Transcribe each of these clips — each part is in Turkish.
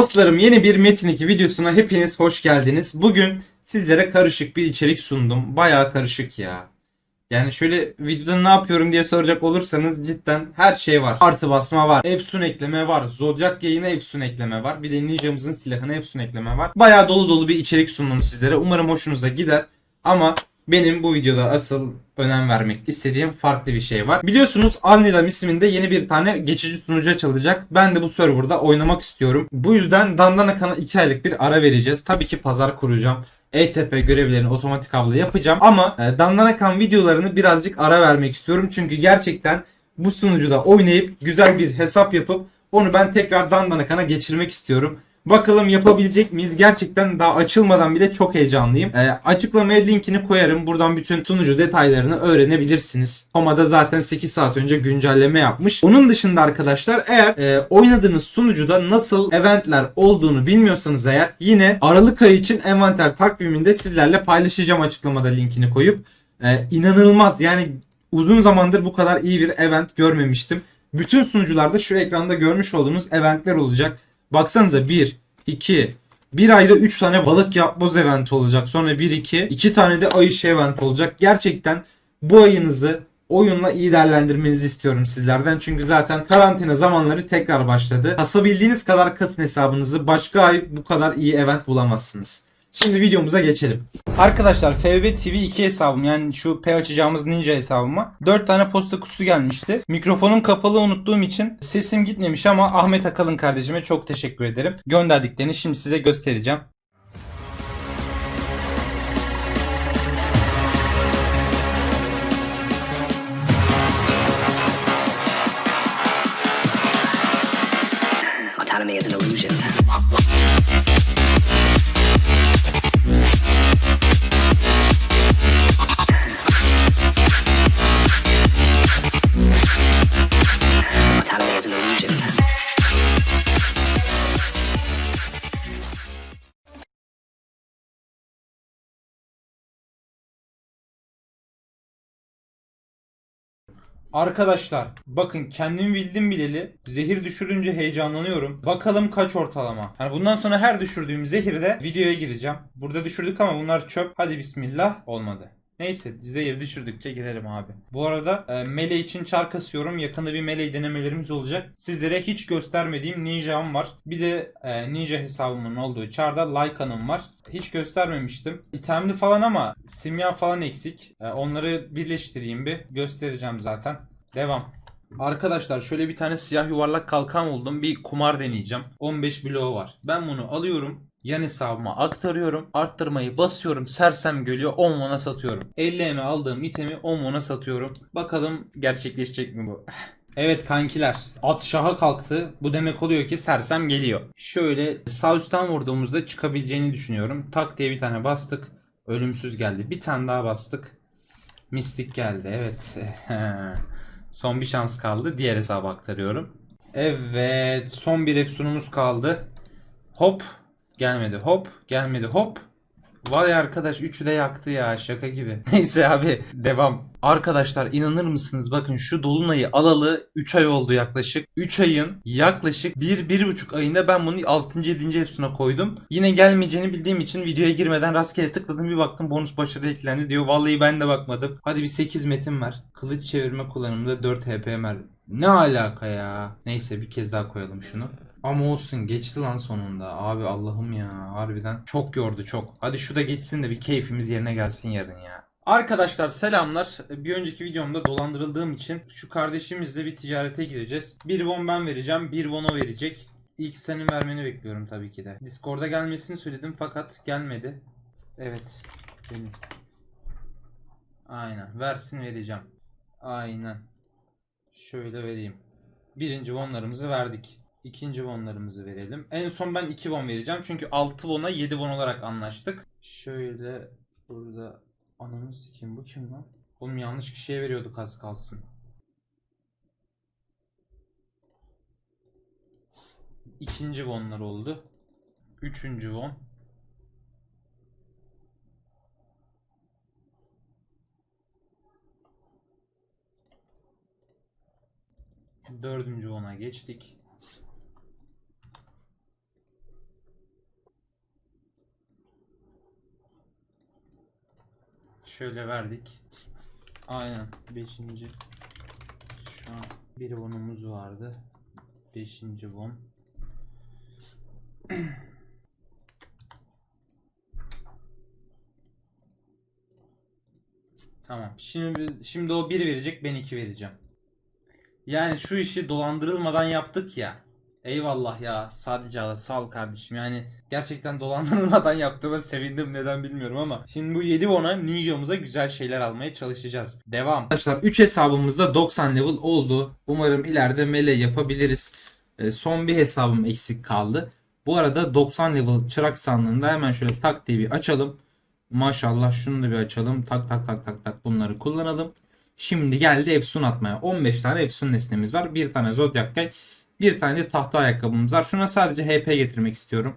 Dostlarım yeni bir Metin 2 videosuna hepiniz hoş geldiniz. Bugün sizlere karışık bir içerik sundum. Bayağı karışık ya. Yani şöyle videoda ne yapıyorum diye soracak olursanız cidden her şey var. Artı basma var. Efsun ekleme var. Zodiac yayına Efsun ekleme var. Bir de Ninja'mızın silahına Efsun ekleme var. Bayağı dolu dolu bir içerik sundum sizlere. Umarım hoşunuza gider. Ama benim bu videoda asıl önem vermek istediğim farklı bir şey var. Biliyorsunuz Alnilam isminde yeni bir tane geçici sunucu açılacak. Ben de bu serverda oynamak istiyorum. Bu yüzden Dandana Kan'a 2 aylık bir ara vereceğiz. Tabii ki pazar kuracağım. ETP görevlerini otomatik avla yapacağım. Ama e, Dandana Kan videolarını birazcık ara vermek istiyorum. Çünkü gerçekten bu sunucuda oynayıp güzel bir hesap yapıp onu ben tekrar Dandana Kan'a geçirmek istiyorum. Bakalım yapabilecek miyiz? Gerçekten daha açılmadan bile çok heyecanlıyım. Ee, açıklamaya linkini koyarım. Buradan bütün sunucu detaylarını öğrenebilirsiniz. Komada zaten 8 saat önce güncelleme yapmış. Onun dışında arkadaşlar eğer e, oynadığınız sunucuda nasıl eventler olduğunu bilmiyorsanız eğer yine Aralık ayı için envanter takviminde sizlerle paylaşacağım açıklamada linkini koyup. Ee, inanılmaz yani uzun zamandır bu kadar iyi bir event görmemiştim. Bütün sunucularda şu ekranda görmüş olduğunuz eventler olacak. Baksanıza 1, 2, bir ayda 3 tane balık yapboz event olacak. Sonra 1, 2, 2 tane de ay ışığı event olacak. Gerçekten bu ayınızı oyunla iyi değerlendirmenizi istiyorum sizlerden. Çünkü zaten karantina zamanları tekrar başladı. Kasabildiğiniz kadar katın hesabınızı başka ay bu kadar iyi event bulamazsınız. Şimdi videomuza geçelim. Arkadaşlar FB TV 2 hesabım yani şu P açacağımız ninja hesabıma 4 tane posta kutusu gelmişti. Mikrofonum kapalı unuttuğum için sesim gitmemiş ama Ahmet Akalın kardeşime çok teşekkür ederim. Gönderdiklerini şimdi size göstereceğim. Arkadaşlar bakın kendimi bildim bileli zehir düşürünce heyecanlanıyorum. Bakalım kaç ortalama. Yani bundan sonra her düşürdüğüm zehirde videoya gireceğim. Burada düşürdük ama bunlar çöp. Hadi bismillah. Olmadı. Neyse zehir düşürdükçe girelim abi. Bu arada e, mele için çar kasıyorum. Yakında bir mele denemelerimiz olacak. Sizlere hiç göstermediğim ninjam var. Bir de e, ninja hesabımın olduğu çarda Lycan'ım var. Hiç göstermemiştim. İtemli falan ama simya falan eksik. E, onları birleştireyim bir. Göstereceğim zaten. Devam. Arkadaşlar şöyle bir tane siyah yuvarlak kalkan buldum. Bir kumar deneyeceğim. 15 bloğu var. Ben bunu alıyorum. Yan hesabıma aktarıyorum. Arttırmayı basıyorum. Sersem geliyor. 10 won'a satıyorum. 50 eme aldığım itemi 10 won'a satıyorum. Bakalım gerçekleşecek mi bu? Evet kankiler. At şaha kalktı. Bu demek oluyor ki sersem geliyor. Şöyle sağ üstten vurduğumuzda çıkabileceğini düşünüyorum. Tak diye bir tane bastık. Ölümsüz geldi. Bir tane daha bastık. Mistik geldi. Evet. Son bir şans kaldı. Diğer hesaba aktarıyorum. Evet. Son bir efsunumuz kaldı. Hop. Gelmedi. Hop. Gelmedi. Hop. Vay arkadaş üçü de yaktı ya şaka gibi. Neyse abi devam. Arkadaşlar inanır mısınız bakın şu dolunayı alalı 3 ay oldu yaklaşık. 3 ayın yaklaşık 1-1,5 ayında ben bunu 6. 7. efsuna koydum. Yine gelmeyeceğini bildiğim için videoya girmeden rastgele tıkladım bir baktım bonus başarı eklendi diyor. Vallahi ben de bakmadım. Hadi bir 8 metin ver. Kılıç çevirme kullanımında 4 HP ver. Ne alaka ya? Neyse bir kez daha koyalım şunu. Ama olsun geçti lan sonunda. Abi Allah'ım ya harbiden çok yordu çok. Hadi şu da geçsin de bir keyfimiz yerine gelsin yarın ya. Arkadaşlar selamlar. Bir önceki videomda dolandırıldığım için şu kardeşimizle bir ticarete gireceğiz. Bir won ben vereceğim, bir won o verecek. İlk senin vermeni bekliyorum tabii ki de. Discord'a gelmesini söyledim fakat gelmedi. Evet. Benim. Aynen. Versin vereceğim. Aynen. Şöyle vereyim. Birinci wonlarımızı verdik. İkinci wonlarımızı verelim. En son ben 2 won vereceğim. Çünkü 6 won'a 7 won olarak anlaştık. Şöyle burada ananı sikeyim bu kim lan? Oğlum yanlış kişiye veriyorduk az kalsın. İkinci wonlar oldu. Üçüncü won. Dördüncü won'a geçtik. Şöyle verdik. Aynen. Beşinci. Şu an bir wonumuz vardı. Beşinci won. Tamam. Şimdi şimdi o 1 verecek, ben 2 vereceğim. Yani şu işi dolandırılmadan yaptık ya. Eyvallah ya. Sadece Allah sağ ol kardeşim. Yani gerçekten dolandırılmadan yaptığıma sevindim neden bilmiyorum ama. Şimdi bu 7 ona Ninja'mıza güzel şeyler almaya çalışacağız. Devam. Arkadaşlar 3 hesabımızda 90 level oldu. Umarım ileride mele yapabiliriz. Ee, son bir hesabım eksik kaldı. Bu arada 90 level çırak sandığında hemen şöyle tak diye bir açalım. Maşallah şunu da bir açalım. Tak tak tak tak tak bunları kullanalım. Şimdi geldi Efsun atmaya. 15 tane Efsun nesnemiz var. Bir tane Zodiac Guy. Bir tane de tahta ayakkabımız var. Şuna sadece HP getirmek istiyorum.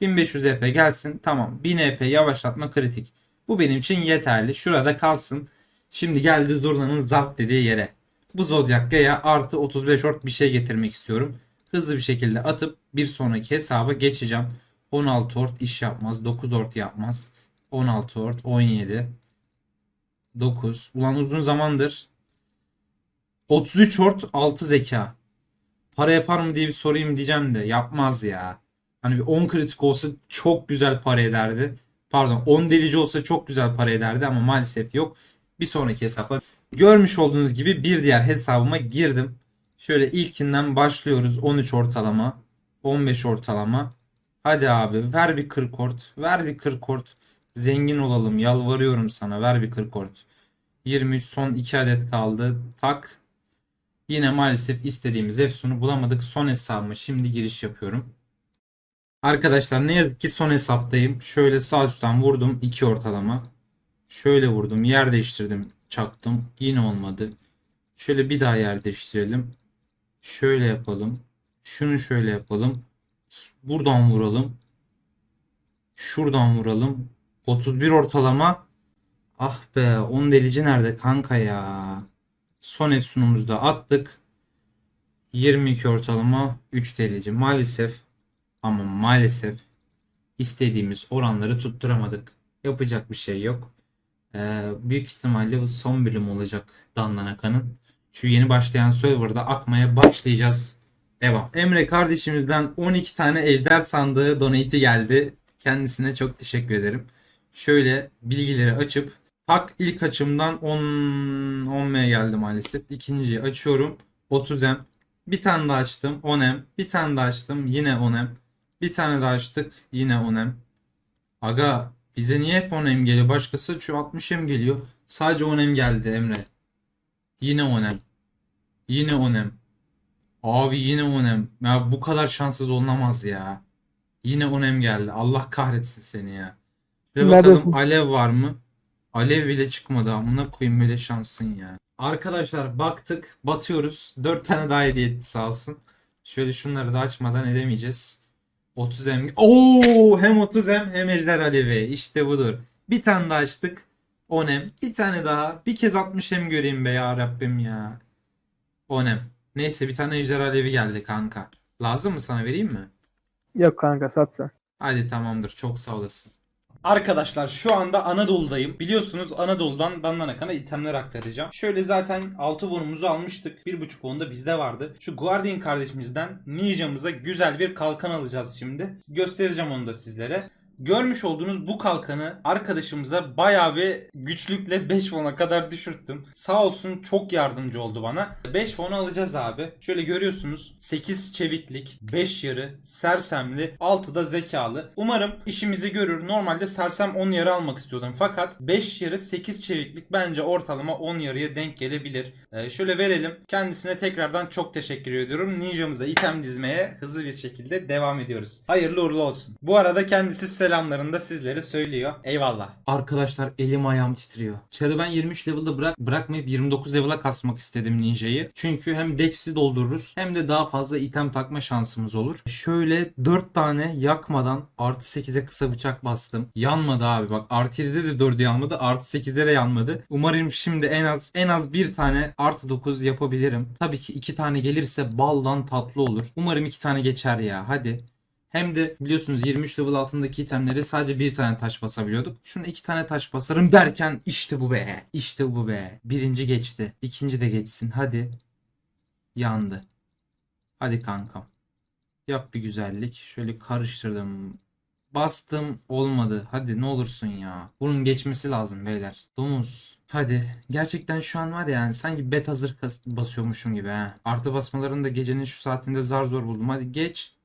1500 HP gelsin. Tamam. 1000 HP yavaşlatma kritik. Bu benim için yeterli. Şurada kalsın. Şimdi geldi Zurna'nın zart dediği yere. Bu Zodiac Guy'a artı 35 ort bir şey getirmek istiyorum. Hızlı bir şekilde atıp bir sonraki hesaba geçeceğim. 16 ort iş yapmaz. 9 ort yapmaz. 16 ort 17 9 Ulan uzun zamandır 33 ort 6 zeka Para yapar mı diye bir sorayım diyeceğim de yapmaz ya. Hani bir 10 kritik olsa çok güzel para ederdi. Pardon 10 delici olsa çok güzel para ederdi ama maalesef yok. Bir sonraki hesapla. Görmüş olduğunuz gibi bir diğer hesabıma girdim. Şöyle ilkinden başlıyoruz. 13 ortalama. 15 ortalama. Hadi abi ver bir 40 ort. Ver bir 40 ort. Zengin olalım. Yalvarıyorum sana. Ver bir 40 ort. 23 son 2 adet kaldı. Tak. Yine maalesef istediğimiz Efsun'u bulamadık. Son hesabıma şimdi giriş yapıyorum. Arkadaşlar ne yazık ki son hesaptayım. Şöyle sağ üstten vurdum. 2 ortalama. Şöyle vurdum. Yer değiştirdim. Çaktım. Yine olmadı. Şöyle bir daha yer değiştirelim. Şöyle yapalım. Şunu şöyle yapalım. Buradan vuralım. Şuradan vuralım. 31 ortalama. Ah be 10 delici nerede kanka ya. Son Efsun'umuzu da attık. 22 ortalama 3 delici. Maalesef ama maalesef istediğimiz oranları tutturamadık. Yapacak bir şey yok. Ee, büyük ihtimalle bu son bölüm olacak Danlanakan'ın. Şu yeni başlayan serverda akmaya başlayacağız. Devam. Emre kardeşimizden 12 tane ejder sandığı donate'i geldi. Kendisine çok teşekkür ederim. Şöyle bilgileri açıp tak ilk açımdan 10 10M geldi maalesef. İkinciyi açıyorum. 30M. Bir tane daha açtım. 10M. Bir tane daha açtım. Yine 10M. Bir tane daha açtık. Yine 10M. Aga bize niye hep 10M geliyor? Başkası şu 60M geliyor. Sadece 10M geldi Emre. Yine 10M. Yine 10M. Abi yine 10M. Ya bu kadar şanssız olunamaz ya. Yine 10M geldi. Allah kahretsin seni ya. Nerede bakalım alev var mı? Alev bile çıkmadı. Amına koyayım böyle şansın ya. Arkadaşlar baktık. Batıyoruz. 4 tane daha hediye etti sağ olsun. Şöyle şunları da açmadan edemeyeceğiz. 30M. Oo hem 30M hem ejder alevi. İşte budur. Bir tane daha açtık. 10M. Bir tane daha. Bir kez 60M göreyim be ya Rabbim ya. 10M. Neyse bir tane ejder alevi geldi kanka. Lazım mı sana vereyim mi? Yok kanka sat sen. Hadi tamamdır. Çok sağ olasın. Arkadaşlar şu anda Anadolu'dayım. Biliyorsunuz Anadolu'dan Danlanakan'a itemler aktaracağım. Şöyle zaten 6 vurumuzu almıştık. 1.5 won da bizde vardı. Şu Guardian kardeşimizden Ninja'mıza güzel bir kalkan alacağız şimdi. Göstereceğim onu da sizlere. Görmüş olduğunuz bu kalkanı arkadaşımıza bayağı bir güçlükle 5 won'a kadar düşürttüm. Sağ olsun çok yardımcı oldu bana. 5 won'u alacağız abi. Şöyle görüyorsunuz 8 çeviklik, 5 yarı, sersemli, 6 da zekalı. Umarım işimizi görür. Normalde sersem 10 yarı almak istiyordum. Fakat 5 yarı 8 çeviklik bence ortalama 10 yarıya denk gelebilir. Ee, şöyle verelim. Kendisine tekrardan çok teşekkür ediyorum. Ninja'mıza item dizmeye hızlı bir şekilde devam ediyoruz. Hayırlı uğurlu olsun. Bu arada kendisi selamlarını da sizlere söylüyor. Eyvallah. Arkadaşlar elim ayağım titriyor. Çarı ben 23 level'da bırak bırakmayıp 29 level'a kasmak istedim Ninja'yı. Çünkü hem dex'i doldururuz hem de daha fazla item takma şansımız olur. Şöyle 4 tane yakmadan artı 8'e kısa bıçak bastım. Yanmadı abi bak artı 7'de de 4'ü yanmadı artı 8'de de yanmadı. Umarım şimdi en az en az bir tane artı 9 yapabilirim. Tabii ki iki tane gelirse baldan tatlı olur. Umarım iki tane geçer ya hadi. Hem de biliyorsunuz 23 level altındaki itemleri sadece bir tane taş basabiliyorduk. Şunu iki tane taş basarım derken işte bu be. İşte bu be. Birinci geçti. İkinci de geçsin. Hadi. Yandı. Hadi kankam. Yap bir güzellik. Şöyle karıştırdım. Bastım olmadı. Hadi ne olursun ya. Bunun geçmesi lazım beyler. Domuz. Hadi. Gerçekten şu an var ya yani sanki bet hazır basıyormuşum gibi ha. Artı basmalarını da gecenin şu saatinde zar zor buldum. Hadi geç.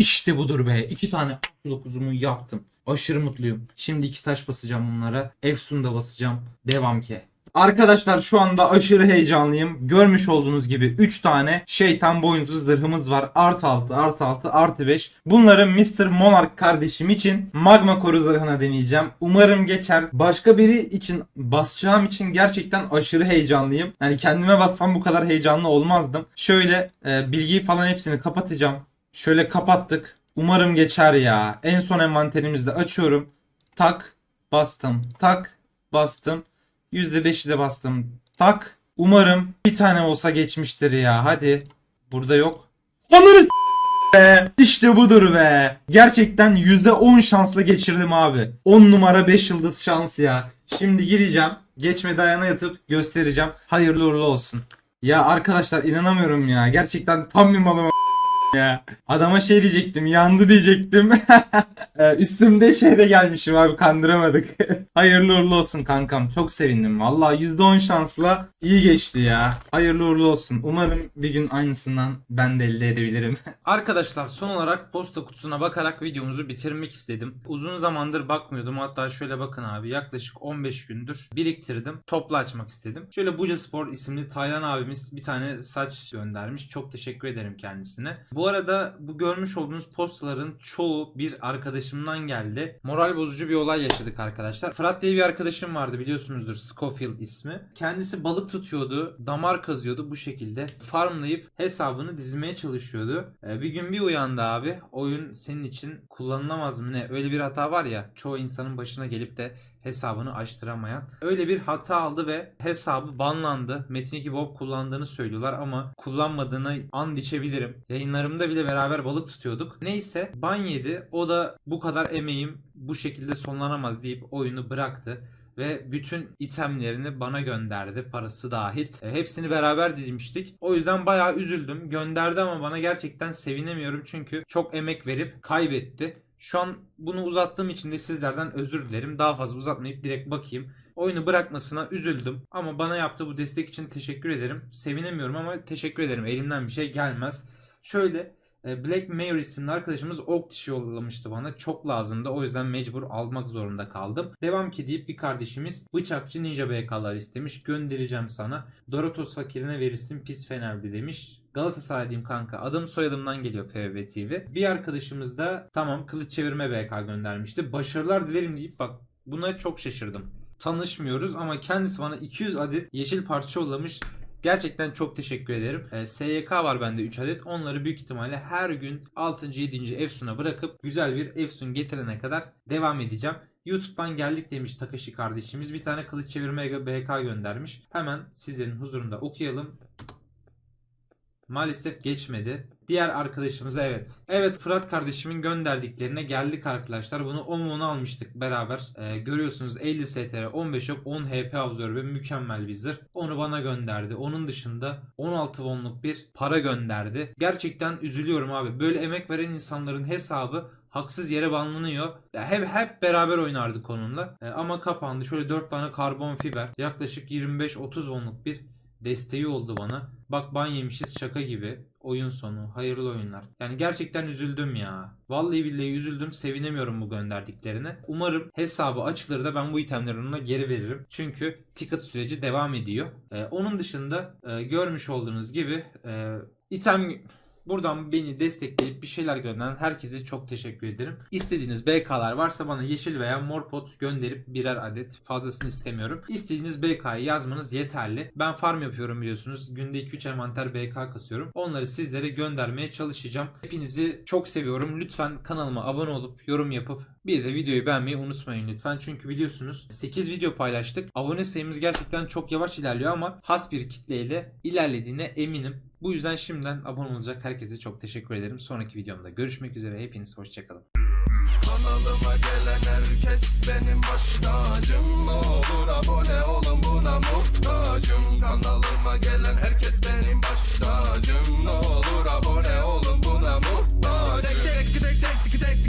İşte budur be. İki tane 9'umu yaptım. Aşırı mutluyum. Şimdi iki taş basacağım bunlara. Efsun da basacağım. Devam ki. Arkadaşlar şu anda aşırı heyecanlıyım. Görmüş olduğunuz gibi 3 tane şeytan boyunsuz zırhımız var. Art 6, art 6, artı 5. Bunları Mr. Monarch kardeşim için magma koru zırhına deneyeceğim. Umarım geçer. Başka biri için basacağım için gerçekten aşırı heyecanlıyım. Yani kendime bassam bu kadar heyecanlı olmazdım. Şöyle e, bilgiyi falan hepsini kapatacağım. Şöyle kapattık. Umarım geçer ya. En son envanterimizde açıyorum. Tak bastım. Tak bastım. %5'i de bastım. Tak. Umarım bir tane olsa geçmiştir ya. Hadi. Burada yok. Onları be. İşte budur be. Gerçekten %10 şansla geçirdim abi. 10 numara 5 yıldız şans ya. Şimdi gireceğim. Geçme dayana yatıp göstereceğim. Hayırlı uğurlu olsun. Ya arkadaşlar inanamıyorum ya. Gerçekten tam bir malım ya. Adama şey diyecektim. Yandı diyecektim. Ee, Üstümde şehre gelmişim abi kandıramadık. Hayırlı uğurlu olsun kankam. Çok sevindim. Vallahi %10 şansla iyi geçti ya. Hayırlı uğurlu olsun. Umarım bir gün aynısından ben de elde edebilirim. Arkadaşlar son olarak posta kutusuna bakarak videomuzu bitirmek istedim. Uzun zamandır bakmıyordum. Hatta şöyle bakın abi yaklaşık 15 gündür biriktirdim. Toplu açmak istedim. Şöyle Buca Spor isimli Taylan abimiz bir tane saç göndermiş. Çok teşekkür ederim kendisine. Bu arada bu görmüş olduğunuz postaların çoğu bir arkadaşımdan geldi. Moral bozucu bir olay yaşadık arkadaşlar. Fırat diye bir arkadaşım vardı biliyorsunuzdur Scofield ismi. Kendisi balık tutuyordu, damar kazıyordu bu şekilde. Farmlayıp hesabını dizmeye çalışıyordu. Ee, bir gün bir uyandı abi. Oyun senin için kullanılamaz mı ne? Öyle bir hata var ya çoğu insanın başına gelip de hesabını açtıramayan. Öyle bir hata aldı ve hesabı banlandı. Metin 2 Bob kullandığını söylüyorlar ama kullanmadığını and içebilirim. Yayınlarımda bile beraber balık tutuyorduk. Neyse ban yedi. O da bu kadar emeğim bu şekilde sonlanamaz deyip oyunu bıraktı ve bütün itemlerini bana gönderdi parası dahil. E, hepsini beraber dizmiştik. O yüzden bayağı üzüldüm. Gönderdi ama bana gerçekten sevinemiyorum çünkü çok emek verip kaybetti. Şu an bunu uzattığım için de sizlerden özür dilerim. Daha fazla uzatmayıp direkt bakayım. Oyunu bırakmasına üzüldüm ama bana yaptığı bu destek için teşekkür ederim. Sevinemiyorum ama teşekkür ederim. Elimden bir şey gelmez. Şöyle e, Black Mayor isimli arkadaşımız ok dişi yollamıştı bana. Çok lazımdı. O yüzden mecbur almak zorunda kaldım. Devam ki deyip bir kardeşimiz bıçakçı ninja BK'lar istemiş. Göndereceğim sana. Dorotos fakirine verirsin pis fenerli demiş. Galatasaray diyeyim kanka. Adım soyadımdan geliyor FVB TV. Bir arkadaşımız da tamam kılıç çevirme BK göndermişti. Başarılar dilerim deyip bak buna çok şaşırdım. Tanışmıyoruz ama kendisi bana 200 adet yeşil parça yollamış. Gerçekten çok teşekkür ederim. Ee, SYK var bende 3 adet. Onları büyük ihtimalle her gün 6. 7. Efsun'a bırakıp güzel bir Efsun getirene kadar devam edeceğim. YouTube'dan geldik demiş Takashi kardeşimiz. Bir tane kılıç çevirme BK göndermiş. Hemen sizlerin huzurunda okuyalım. Maalesef geçmedi. Diğer arkadaşımıza evet. Evet Fırat kardeşimin gönderdiklerine geldik arkadaşlar. Bunu 10 10 almıştık beraber. Ee, görüyorsunuz 50 STR, 15 ok, 10 HP absorbe mükemmel bir zırh. Onu bana gönderdi. Onun dışında 16 wonluk bir para gönderdi. Gerçekten üzülüyorum abi. Böyle emek veren insanların hesabı haksız yere banlanıyor. Ya hep hep beraber oynardık onunla. Ee, ama kapandı. Şöyle 4 tane karbon fiber. Yaklaşık 25-30 wonluk bir desteği oldu bana. Bak ban yemişiz şaka gibi. Oyun sonu. Hayırlı oyunlar. Yani gerçekten üzüldüm ya. Vallahi billahi üzüldüm. Sevinemiyorum bu gönderdiklerine. Umarım hesabı açılır da ben bu itemleri ona geri veririm. Çünkü ticket süreci devam ediyor. Ee, onun dışında e, görmüş olduğunuz gibi e, item Buradan beni destekleyip bir şeyler gönderen herkese çok teşekkür ederim. İstediğiniz BK'lar varsa bana yeşil veya mor pot gönderip birer adet fazlasını istemiyorum. İstediğiniz BK'yı yazmanız yeterli. Ben farm yapıyorum biliyorsunuz. Günde 2-3 envanter BK kasıyorum. Onları sizlere göndermeye çalışacağım. Hepinizi çok seviyorum. Lütfen kanalıma abone olup yorum yapıp bir de videoyu beğenmeyi unutmayın lütfen. Çünkü biliyorsunuz 8 video paylaştık. Abone sayımız gerçekten çok yavaş ilerliyor ama has bir kitleyle ilerlediğine eminim. Bu yüzden şimdiden abone olacak herkese çok teşekkür ederim. Sonraki videomda görüşmek üzere. Hepiniz hoşçakalın. Kanalıma gelen herkes benim baş olur abone olun buna muhtacım Kanalıma gelen herkes benim baş olur abone olun buna muhtacım